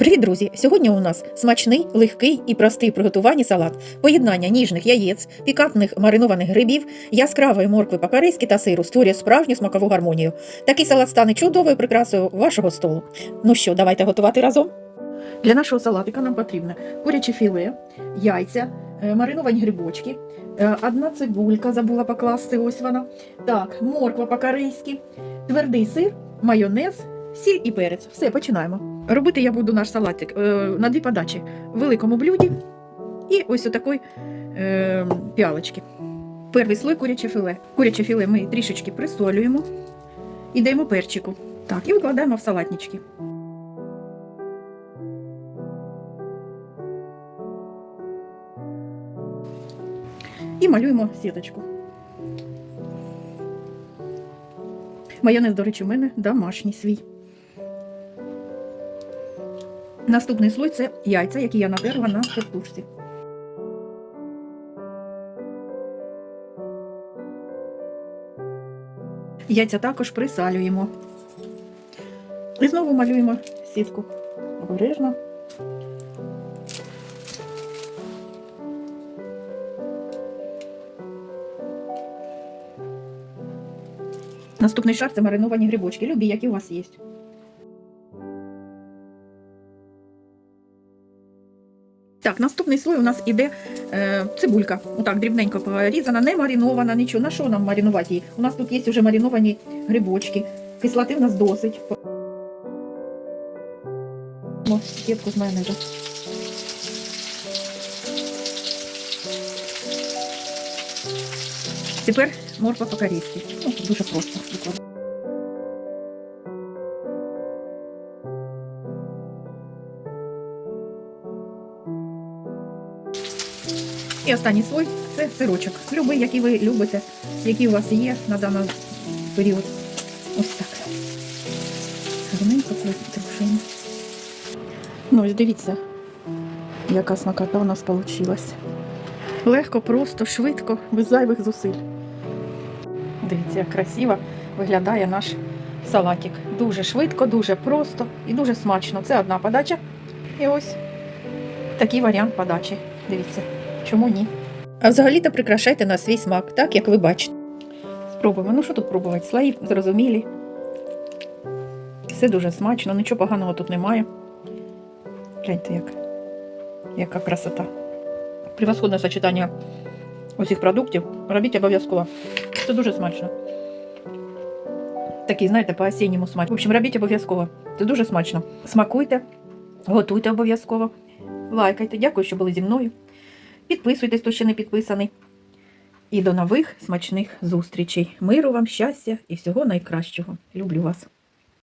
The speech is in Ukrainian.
Привіт, друзі! Сьогодні у нас смачний, легкий і простий в приготуванні салат. Поєднання ніжних яєць, пікантних маринованих грибів, яскравої моркви по-корейськи та сиру створює справжню смакову гармонію. Такий салат стане чудовою прикрасою вашого столу. Ну що, давайте готувати разом. Для нашого салатика нам потрібно куряче філе, яйця, е, мариновані грибочки, е, одна цибулька забула покласти, ось вона. Так, морква по-корейськи, твердий сир, майонез, сіль і перець. Все, починаємо. Робити я буду наш салатик е, на дві подачі в великому блюді і ось отакої е, піалочки. Перший слой куряче філе. Куряче філе ми трішечки присолюємо і даємо перчику. Так, і викладаємо в салатнички. І малюємо сіточку. Майонез, до речі, у мене домашній свій. Наступний слой це яйця, які я натерла на тертушці. Яйця також присалюємо. І знову малюємо сітку обережно. Наступний шар це мариновані грибочки. Любі, які у вас є. Так, наступний слой у нас іде е, цибулька. Отак, дрібненько порізана, не маринована, нічого. На що нам маринувати її? У нас тут є вже мариновані грибочки. Кислоти в нас досить. О, з майонезу. Тепер морква по-корейськи. Ну, дуже просто. І останній слой це сирочок. Любий, який ви любите, який у вас є на даний період. Ось так. Гарненько притрушуємо. Ну, ось дивіться, яка смакота у нас вийшла. Легко, просто, швидко, без зайвих зусиль. Дивіться, як красиво виглядає наш салатик. Дуже швидко, дуже просто і дуже смачно. Це одна подача. І ось такий варіант подачі. Дивіться, чому ні? А взагалі-то прикрашайте на свій смак, так як ви бачите. Спробуємо. Ну що тут пробувати? Слої зрозумілі. Все дуже смачно, нічого поганого тут немає. Гляньте, як, яка красота. Превосходне сочетання усіх продуктів. Робіть обов'язково. Це дуже смачно. Такий, знаєте, по-осінньому смач. В общем, робіть обов'язково. Це дуже смачно. Смакуйте, готуйте обов'язково. Лайкайте. Дякую, що були зі мною. Підписуйтесь, хто ще не підписаний. І до нових смачних зустрічей. Миру вам, щастя і всього найкращого. Люблю вас.